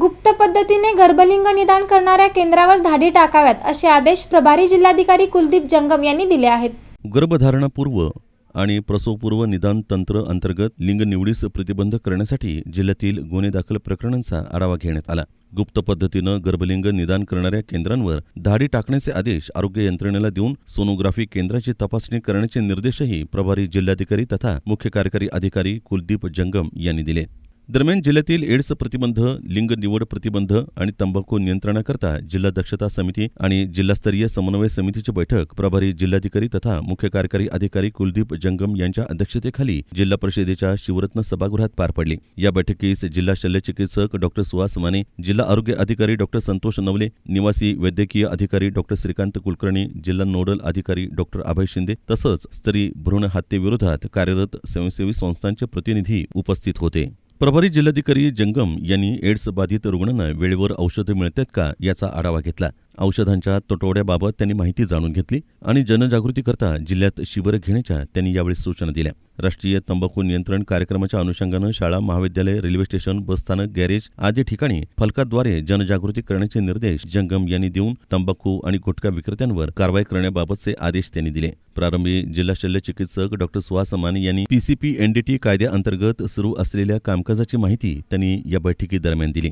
गुप्त पद्धतीने गर्भलिंग निदान करणाऱ्या केंद्रावर धाडी टाकाव्यात असे आदेश प्रभारी जिल्हाधिकारी कुलदीप जंगम यांनी दिले आहेत. गर्भधारणापूर्व आणि प्रसवपूर्व निदान तंत्र अंतर्गत लिंग निवडीस प्रतिबंध करण्यासाठी जिल्ह्यातील गुन्हे दाखल प्रकरणांचा आढावा घेण्यात आला. गुप्त पद्धतीनं गर्भलिंग निदान करणाऱ्या केंद्रांवर धाडी टाकण्याचे आदेश आरोग्य यंत्रणेला देऊन सोनोग्राफी केंद्राची तपासणी करण्याचे निर्देशही प्रभारी जिल्हाधिकारी तथा मुख्य कार्यकारी अधिकारी कुलदीप जंगम यांनी दिले. दरम्यान जिल्ह्यातील एड्स प्रतिबंध लिंग निवड प्रतिबंध आणि तंबाखू नियंत्रणाकरता जिल्हा दक्षता समिती आणि जिल्हास्तरीय समन्वय समितीची बैठक प्रभारी जिल्हाधिकारी तथा मुख्य कार्यकारी अधिकारी कुलदीप जंगम यांच्या अध्यक्षतेखाली जिल्हा परिषदेच्या शिवरत्न सभागृहात पार पडली. या बैठकीस जिल्हा शल्यचिकित्सक डॉक्टर सुहास माने जिल्हा आरोग्य अधिकारी डॉक्टर संतोष नवले निवासी वैद्यकीय अधिकारी डॉक्टर श्रीकांत कुलकर्णी जिल्हा नोडल अधिकारी डॉक्टर अभय शिंदे तसंच स्त्री भ्रूण हत्येविरोधात कार्यरत स्वयंसेवी संस्थांचे प्रतिनिधी उपस्थित होते. प्रभारी जिल्हाधिकारी जंगम यांनी एड्स बाधित रुग्णांना वेळेवर औषधं मिळतात का याचा आढावा घेतला. औषधांच्या तुटवड्याबाबत त्यांनी माहिती जाणून घेतली आणि जनजागृतीकरता जिल्ह्यात शिबिरं घेण्याच्या त्यांनी यावेळी सूचना दिल्या. राष्ट्रीय तंबाखू नियंत्रण कार्यक्रमाच्या अनुषंगानं शाळा महाविद्यालय रेल्वे स्टेशन बसस्थानक गॅरेज आदी ठिकाणी फलकाद्वारे जनजागृती करण्याचे निर्देश जंगम यांनी देऊन तंबाखू आणि गुटखा विक्रेत्यांवर कारवाई करण्याबाबतचे आदेश त्यांनी दिले. प्रारंभी जिल्हा शल्य चिकित्सक डॉक्टर सुहास माने यांनी पीसीपी एनडीटी कायद्याअंतर्गत सुरू असलेल्या कामकाजाची माहिती त्यांनी या बैठकीदरम्यान दिली.